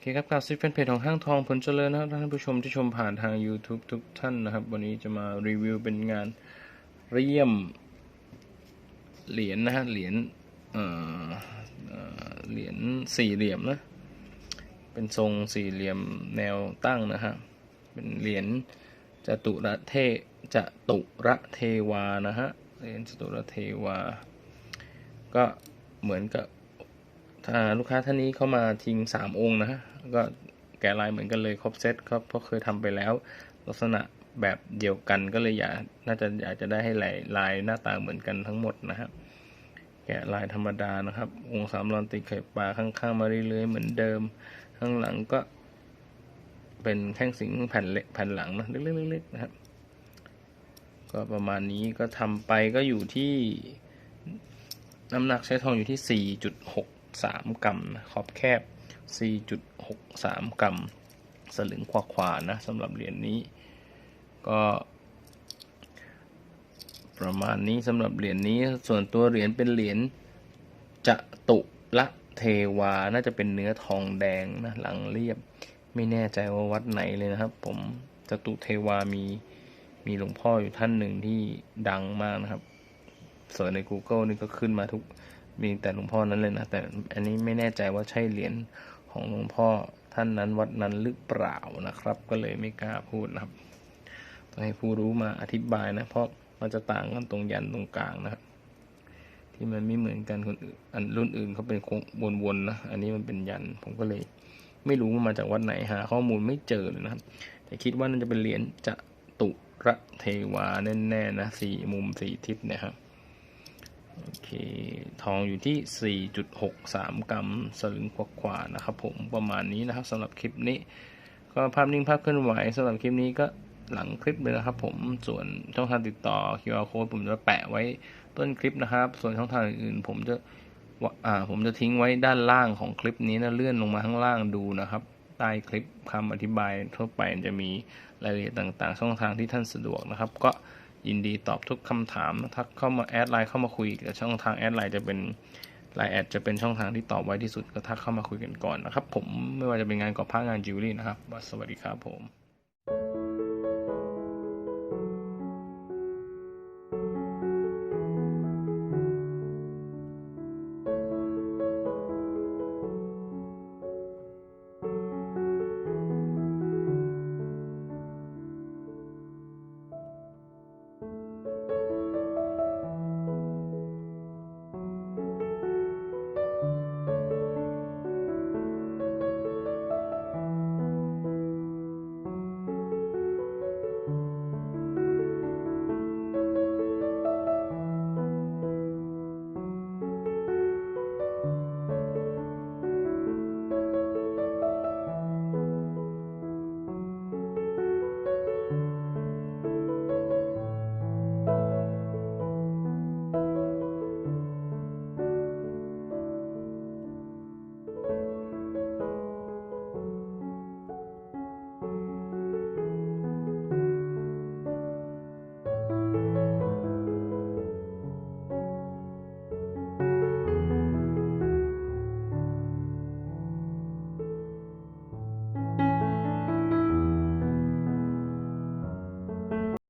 เคครับกล่าวซิแฟนเพจของห้างทองผลเจริญนะครับท่านผู้ชมที่ชมผ่านทาง YouTube ทุกท่านนะครับ วันนี้จะมารีวิวเป็นงานเรียมเหรียญนะฮะเหรียญเอ่อเหรียญสี่เหลี่ยมนะ เป็นทรงสี่เหลี่ยมแนวตั้งนะฮะเป็นเหรียญจตุระเทจตุระเทวานะฮะเหรียญจตุระเทวา ก็เหมือนกับ ลูกค้าท่านนี้เข้ามาทิ้งสามองค์นะฮะก็แกะลายเหมือนกันเลยครบเซตครับเพราะเคยทำไปแล้วลักษณะแบบเดียวกันก็เลยอยากน่าจะอยากจะได้ให้ลายลายหน้าตาเหมือนกันทั้งหมดนะฮะแกะลายธรรมดานะครับ องค์สามรอนติดไข่ปลาข้างๆมาเรื่อยๆเหมือนเดิม ข้างหลังก็ เป็นแท่งสิงแผ่นเล็กแผ่นหลังนะเล็กๆๆนะครับ ก็ประมาณนี้ก็ทำไปก็อยู่ที่น้ำหนักใช้ทองอยู่ที่ 3 กรัมนะขอบแคบ 4.63 กรัม สลึงขวาขวาๆนะสำหรับเหรียญนนี้ ก็ ประมาณนี้สำหรับเหรียญนนี้ส่วนตัวเหรียญเป็นเหรียญจตุละเทวา น่าจะเป็นเนื้อทองแดงนะหลังเรียบ ไม่แน่ใจว่าวัดไหนเลยนะครับ ผมจตุเทวามีมีหลวงพ่ออยู่ท่านหนึ่งที่ดังมากนะครับเสิร์ชใน Google นี่ก็ขึ้นมาทุก มีแต่หลวงพ่อนั้นเลยนะ แต่อันนี้ไม่แน่ใจว่าใช่เหรียญของหลวงพ่อท่านนั้นวัดนั้นหรือเปล่านะครับ ก็เลยไม่กล้าพูดนะครับต้องให้ผู้รู้มาอธิบายนะ เพราะมันจะต่างกันตรงยันตรงกลางนะครับที่มันไม่เหมือนกันคนอื่นอันรุ่นอื่นเขาเป็นโค้งวนๆนะอันนี้มันเป็นยันผมก็เลย ไม่รู้ว่ามาจากวัดไหนหาข้อมูลไม่เจอเลยนะครับ แต่คิดว่าน่าจะเป็นเหรียญจะตุระเทวาแน่ๆนะสี่มุมสี่ทิศนะครับ โอเค ทองอยู่ที่ 4.63 กรัมสลึงกว่าๆนะครับผมประมาณนี้นะครับสำหรับคลิปนี้ ก็ภาพนิ่งภาพเคลื่อนไหวสำหรับคลิปนี้ก็หลังคลิปเลยนะครับผมส่วนช่องทางติดต่อ QR code ผมจะแปะไว้ต้นคลิปนะครับ ส่วนช่องทางอื่นๆ ผมจะวะอ่าผมจะทิ้งไว้ด้านล่างของคลิปนี้นะเลื่อนลงมาข้างล่างดูนะครับใต้คลิปคำอธิบายทั่วไปจะมีรายละเอียดต่างๆ ช่องทางที่ท่านสะดวกนะครับ ก็ ยินดีตอบทุกคำถามทักเข้ามาแอดไลน์เข้ามาคุยกับช่องทางแอดไลน์จะเป็นไลน์แอดจะเป็นช่องทางที่ตอบไว้ที่สุดก็ทักเข้ามาคุยกันก่อนนะครับ ผมไม่ว่าจะเป็นงานก่อผ้างานจิวเวลรี่นะครับ สวัสดีครับผม